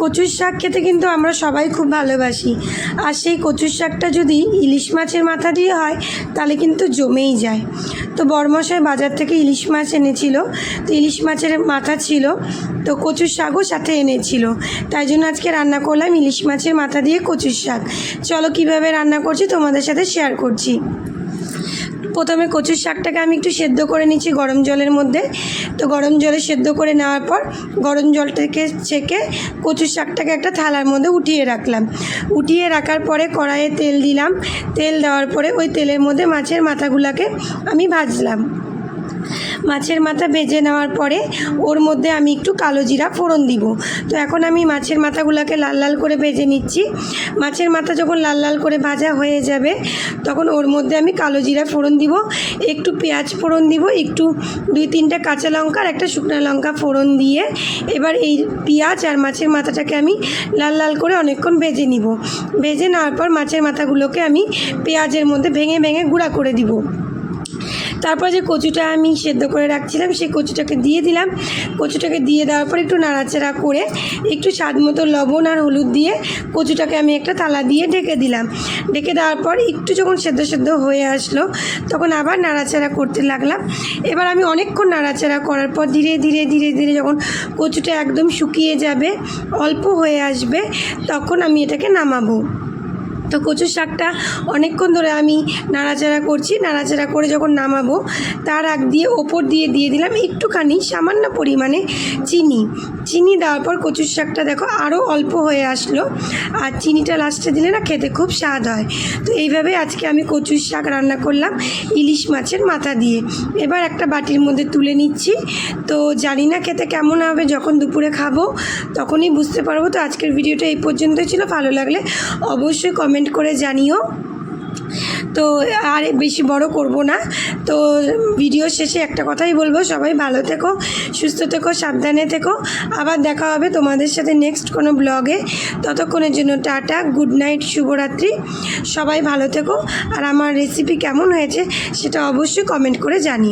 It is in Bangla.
কচুর শাক খেতে কিন্তু আমরা সবাই খুব ভালোবাসি। আর সেই কচুর শাকটা যদি ইলিশ মাছের মাথা দিয়ে হয়, তাহলে কিন্তু জমেই যায়। তো বড়মশাই বাজার থেকে ইলিশ মাছ এনেছিল। তো ইলিশ মাছের মাথা ছিল, তো কচুর শাকও সাথে এনেছিল। তাই জন্য আজকে রান্না করলাম ইলিশ মাছের মাথা দিয়ে কচুর শাক। চলো কীভাবে রান্না করছি তোমাদের সাথে শেয়ার করছি। প্রথমে কচুর শাকটাকে আমি একটু সেদ্ধ করে নিচ্ছি গরম জলের মধ্যে। তো গরম জলে সেদ্ধ করে নেওয়ার পর গরম জলটাকে ছেঁকে কচুর শাকটাকে একটা থালার মধ্যে উঠিয়ে রাখলাম। উঠিয়ে রাখার পরে কড়াইয়ে তেল দিলাম। তেল দেওয়ার পরে ওই তেলের মধ্যে মাছের মাথাগুলোকে আমি ভাজলাম। মাছের মাথা ভেজে নেওয়ার পরে ওর মধ্যে আমি একটু কালো জিরা ফোড়ন দিব। তো এখন আমি মাছের মাথাগুলোকে লাল লাল করে ভেজে নিচ্ছি। মাছের মাথা যখন লাল লাল করে ভাজা হয়ে যাবে, তখন ওর মধ্যে আমি কালো জিরা ফোড়ন দিব। একটু পেঁয়াজ ফোড়ন দিব, একটু দুই তিনটে কাঁচা লঙ্কা আর একটা শুকনো লঙ্কা ফোড়ন দিয়ে এবার এই পেঁয়াজ আর মাছের মাথাটাকে আমি লাল লাল করে অনেকক্ষণ ভেজে নিব। ভেজে নেওয়ার পর মাছের মাথাগুলোকে আমি পেঁয়াজের মধ্যে ভেঙে ভেঙে গুঁড়া করে দিব। তারপর যে কচুটা আমি সেদ্ধ করে রাখছিলাম, সেই কচুটাকে দিয়ে দিলাম। কচুটাকে দিয়ে দেওয়ার পর একটু নাড়াচাড়া করে একটু স্বাদ মতো লবণ আর হলুদ দিয়ে কচুটাকে আমি একটা তালা দিয়ে ঢেকে দিলাম। ঢেকে দেওয়ার পর একটু যখন সেদ্ধ সেদ্ধ হয়ে আসলো, তখন আবার নাড়াচাড়া করতে লাগলাম। এবার আমি অনেকক্ষণ নাড়াচাড়া করার পর ধীরে ধীরে ধীরে ধীরে যখন কচুটা একদম শুকিয়ে যাবে, অল্প হয়ে আসবে, তখন আমি এটাকে নামাবো। তো কচুর শাকটা অনেকক্ষণ ধরে আমি নাড়াচাড়া করছি, নাড়াচাড়া করে যখন নামাবো, তার আগ দিয়ে ওপর দিয়ে দিয়ে দিলাম একটুখানি সামান্য পরিমাণে চিনি। চিনি দেওয়ার পর কচুর শাকটা দেখো আরও অল্প হয়ে আসলো আর চিনিটা লাস্টে দিলে না খেতে খুব স্বাদ হয়। তো এইভাবে আজকে আমি কচুর শাক রান্না করলাম ইলিশ মাছের মাথা দিয়ে। এবার একটা বাটির মধ্যে তুলে নিচ্ছি। তো জানি না খেতে কেমন হবে, যখন দুপুরে খাব তখনই বুঝতে পারব। তো আজকের ভিডিওটা এই পর্যন্তই ছিল। ভালো লাগলে অবশ্যই কমেন্ট করে জানিও। তো আর বেশি বড় করব না। তো ভিডিও শেষে একটা কথাই বলব, সবাই ভালো থেকো, সুস্থ থেকো, সাবধানে থেকো। আবার দেখা হবে তোমাদের সাথে নেক্সট কোনো ব্লগে ততক্ষণের জন্য টাটা গুড নাইট শুভরাত্রি। সবাই ভালো থেকো। আর আমার রেসিপি কেমন হয়েছে সেটা অবশ্যই কমেন্ট করে জানিও।